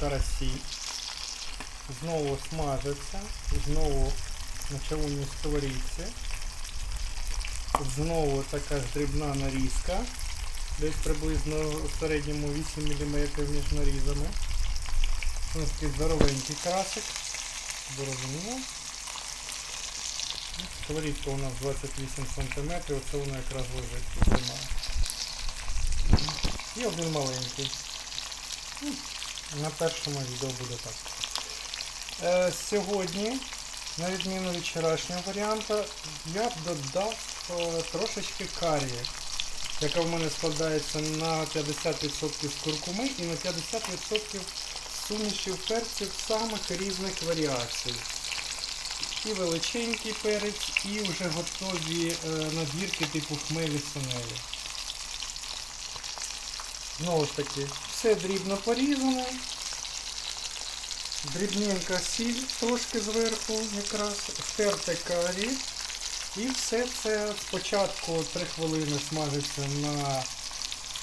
карасі. Знову смажаться. Знову на чавунній сковорідці. Знову така ж дрібна нарізка. Десь приблизно в середньому 8 мм між нарізами. Ось такий здоровенький красик. Зрозуміло. Сковорідка у нас 28 см, оце воно якраз лежить. і один маленький. На першому відео буде так. Е, сьогодні, на відміну від вчорашнього варіанту, я додав е, трошечки карії, яка в мене складається на 50% з куркуми і на 50% сумішів перців самих різних варіацій. І величенький перець, і вже готові е, набірки типу хмелі сунелі. Знову ж таки, все дрібно порізане. Дрібненька сіль трошки зверху якраз, втерте карі. І все це спочатку 3 хвилини смажиться на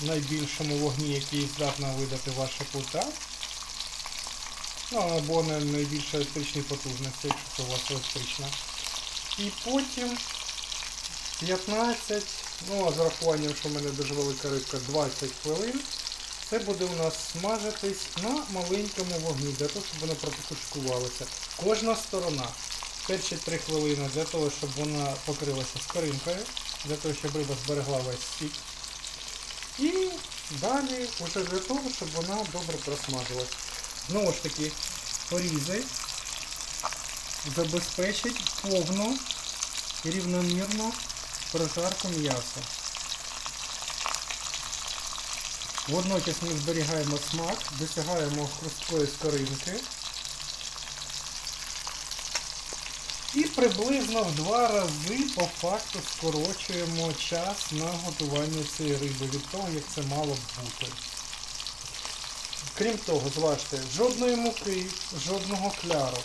найбільшому вогні, який здатна видати ваша плита. Ну, або на найбільшій електричній потужності, якщо це у вас електрична. І потім 15, ну а з урахуванням, що в мене дуже велика рибка, 20 хвилин. Це буде у нас смажитись на маленькому вогні, для того, щоб воно протушкувалося. Кожна сторона. Перші 3 хвилини для того, щоб вона покрилася скоринкою, для того, щоб риба зберегла весь сік. І далі вже для того, щоб вона добре просмажилась. Знову ж таки, порізи забезпечить повну і рівномірну прожарку м'яса. Водночас ми зберігаємо смак, досягаємо хрусткої скоринки. І приблизно в два рази по факту скорочуємо час на готування цієї риби від того, як це мало б бути. Крім того, зважте, жодної муки, жодного кляру.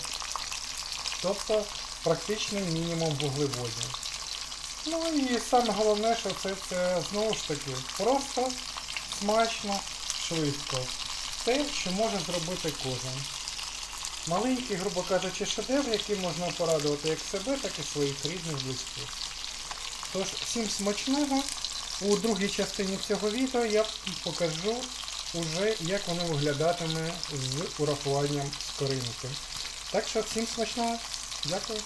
Тобто практичний мінімум вуглеводів. Ну і саме головне, що це, це знову ж таки просто, смачно, швидко. Те, що може зробити кожен. Маленький, грубо кажучи, шедевр, який можна порадувати як себе, так і своїх рідних близьких. Тож, всім смачного. У другій частині цього відео я покажу уже, як воно виглядатиме з урахуванням скоринки. Так що всім смачного. Дякую.